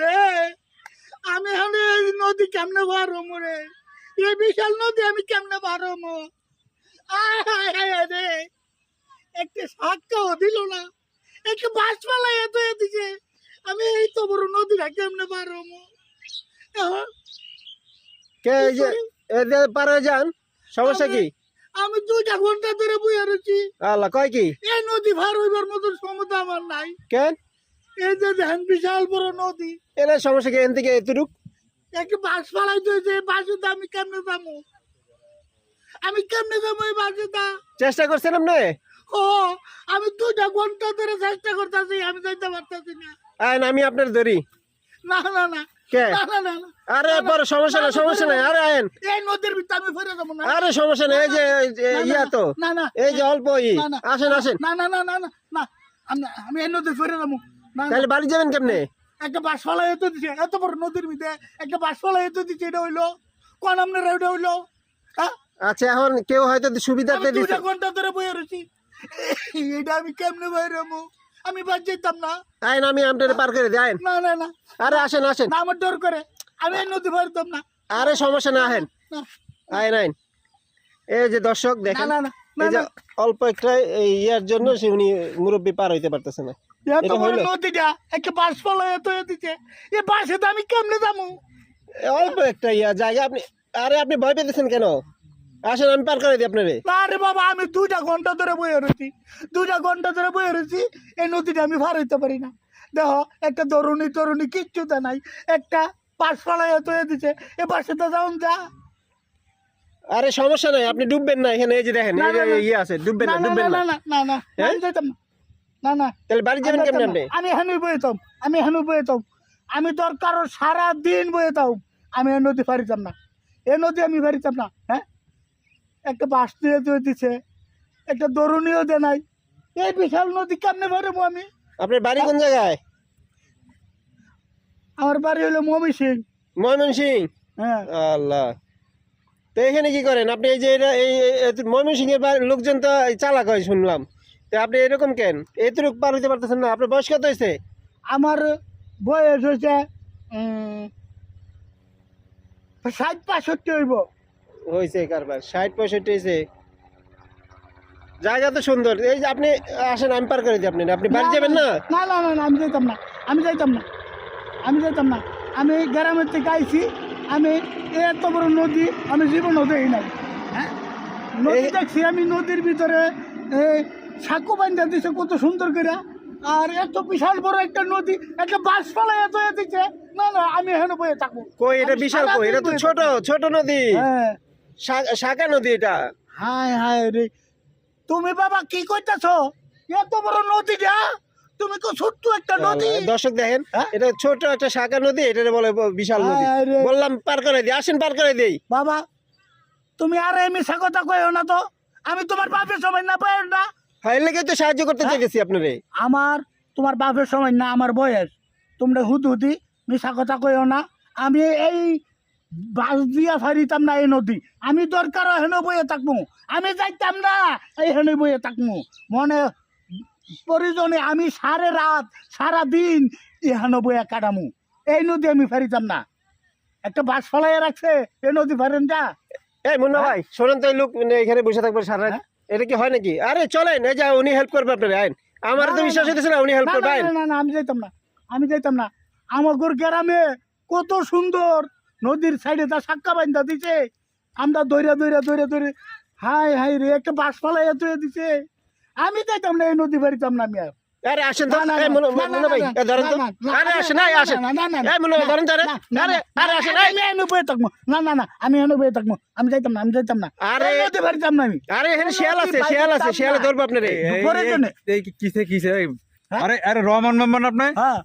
রে আমি এই নদী কেমনে পারো মরে এই বিশাল নদী আমি কেমনে পারো মো রে। একটা দিল না। একটা বাস পালাই এত দিছে আমি এই তো বড় নদীটা কেমনে পারো কে যে পার যান? সমস্যা কি? আমি দুইটা ঘণ্টা ধরে বইয়া রয়েছি। আল্লাহ কয় কি? এই নদী পার হইবার মতন ক্ষমতা আমার নাই। কেন? এই যে দেখেন বিশাল বড় নদী এর সমস্যা কি এন থেকে এতটুক বাস ফালাই দিয়েছে বাসে তো আমি কেমনে যাব আমি কেমনে যাব এই বাসে দা চেষ্টা করছেন আপনি ও আমি দুইটা ঘণ্টা ধরে চেষ্টা করতেছি আমি যাইতে পারতেছি না আইন আমি আপনার ধরি না না না কে না না না না। আরে সমস্যা নাই সমস্যা নাই আরে এই নদীর ভিতরে আমি ফিরে যাব না আরে সমস্যা নাই এই যে এই যে না, না, ইয়া তো না না এই যে অল্প ই না, না, আসেন আসেন না না না না না না আমি এই নদী ফিরে যাব না না। তাহলে বাড়ি যাবেন কেমনে? একটা বাস ফালাই এত দিছে। এত বড় নদীর ভিতরে একটা বাস ফালাই এত দিচ্ছে এটা হইল কোন আপনার এটা হইল হ্যাঁ? আচ্ছা এখন কেউ হয়তো সুবিধাতে দিচ্ছে দুটা ঘণ্টা ধরে বয়ে রয়েছি। এটা আমি কেমনে বাইরে আমি বাদ যেতাম না। আইন আমি আপনার পার করে আইন না না না। আরে আসেন আসেন। না আমার ডর করে। আমি নদী পারতাম না। আরে সমস্যা না আহেন। আইন আইন এই যে দর্শক দেখেন। না না। অল্প একটা ইয়ার জন্য সে উনি মুরব্বী পার হইতে পারতেছে না। এত বড়? নদীটা একটা বাস ফলো এত দিচ্ছে এই বাসে তো আমি কেমনে যাব? এ অল্প একটা ইয়া জায়গা আপনি আরে আপনি ভয় পেতেছেন কেন? আসেন আমি পার করে দিই আপনারে। না রে বাবা আমি দুইটা ঘণ্টা ধরে বয়ে রয়েছি। দুইটা ঘণ্টা ধরে বয়ে রয়েছি এই নদীটা আমি পার হইতে পারি না। দেখো একটা তরুণী তরুণী কিচ্ছু তো নাই। একটা পাশ এ বাসে তো যাও যা। আরে সমস্যা নাই আপনি ডুববেন না এখানে এই যে দেখেন। ইয়ে আছে ডুববেন না না না ডুববেন না না। না না না হ্যাঁ? না না। তাহলে বাড়ি যাবেন আমি কেমন। আপনি? আমি হেনু বইতাম আমি হেনু বইতাম আমি দরকার সারা দিন বইতাম আমি এই নদী পারিতাম না। এই নদী আমি পারিতাম না হ্যাঁ? একটা বাস দিয়ে দিয়ে দিছে একটা দরুনিও দে নাই এই বিশাল নদী কেমনে পারব আমি? আপনার বাড়ি কোন জায়গায়? আমার বাড়ি হলো মমি সিং। ময়মনসিং হ্যাঁ। আল্লাহ। তো এখানে কি করেন? আপনি এই যে এটা এই ময়মনসিং এর লোকজন তো চালাক হয় শুনলাম। তো আপনি এরকম কেন? এতটুকু পার হইতে পারতেছেন না আপনার বয়স কত হয়েছে আমার বয়স হয়েছে ষাট পাঁষট্টি হইব। হয়েছে কারবার ষাট পঁয়ষট্টি হয়েছে জায়গা তো সুন্দর এই যে আপনি আসেন আমি পার করে দিই আপনি আপনি বাড়ি যাবেন না? না না না না আমি যাইতাম না আমি যাইতাম না আমি যাইতাম না। আমি গ্রামের থেকে আইছি আমি এত বড় নদী আমি জীবন দেখি নাই হ্যাঁ? নদী দেখছি আমি নদীর ভিতরে সাঁকু বান্ধা দিছে কত সুন্দর করে। আর এত বিশাল বড় একটা নদী একটা বাস ফেলা এত দিচ্ছে না না আমি এখানে বয়ে থাকব। কই এটা বিশাল কই? এটা তো ছোট ছোট নদী। হ্যাঁ। শাখা নদী এটা। হায় হায় রে। তুমি বাবা কি কইতাছ? এত বড় নদীটা তুমি তো ছোট্ট একটা নদী। দর্শক দেখেন হ্যাঁ? এটা ছোট একটা শাখা নদী এটা বলে বিশাল নদী। বললাম পার করে দিই আসেন পার করে দিই। বাবা তুমি আর মিশা কথা কইও না তো। আমি তোমার বাপের সময় না পাই না। হ্যাঁ এর লেগে তো সাহায্য করতে হ্যাঁ? চাইতেছি আপনারে। আমার তোমার বাপের সময় না আমার বয়স। তোমরা হুদ হুদি মিশা কথা কইও না। আমি এই বাস দিয়া ফারিতাম না এই নদী। আমি দরকার হয় হেন বইয়ে থাকব আমি যাইতাম না এই হেন বইয়ে থাকব মনে প্রয়োজনে আমি সারে রাত সারা দিন এহানো বইয়া কাটামু। এই নদী আমি ফারিতাম না। একটা বাস ফলাইয়া রাখছে এই নদী ফারেন যা এই মুন্না ভাই শোনেন তো এই লোক এখানে বসে থাকবে সারা রাত। এটা কি হয় নাকি? আরে চলেন এই যা উনি হেল্প করবে আপনার আইন। আমার তো বিশ্বাস হইতেছে না উনি হেল্প করবে আইন। না, না, আমি যাইতাম না আমি যাইতাম না। আমার গ্রামে কত সুন্দর নদীর সাইডে তা সাক্কা বাইন্দা দিছে আমরা দৈরা দৈরা দৈরা দৈরে হাই হাই রে একটা বাঁশ ফালাই এত দিছে। আমি যাইতাম না এই নদী বাড়িতাম না আমি আর আরে আসেন তো। এই ভাই এ ধরেন তো। আরে এই এই ধরেন তো। আরে আরে আমি এনে বয়ে থাকব। না না না আমি এনে বয়ে থাকব। আমি যাইতাম না আমি যাইতাম না। আরে নদী বাড়িতাম না আমি। আরে এখানে শিয়াল আছে শিয়াল আছে শিয়াল। ধরবো আপনারে। এই-। কিসে কিসে হ্যাঁ? আরে আরে রহমান মেম্বার আপনি হ্যাঁ।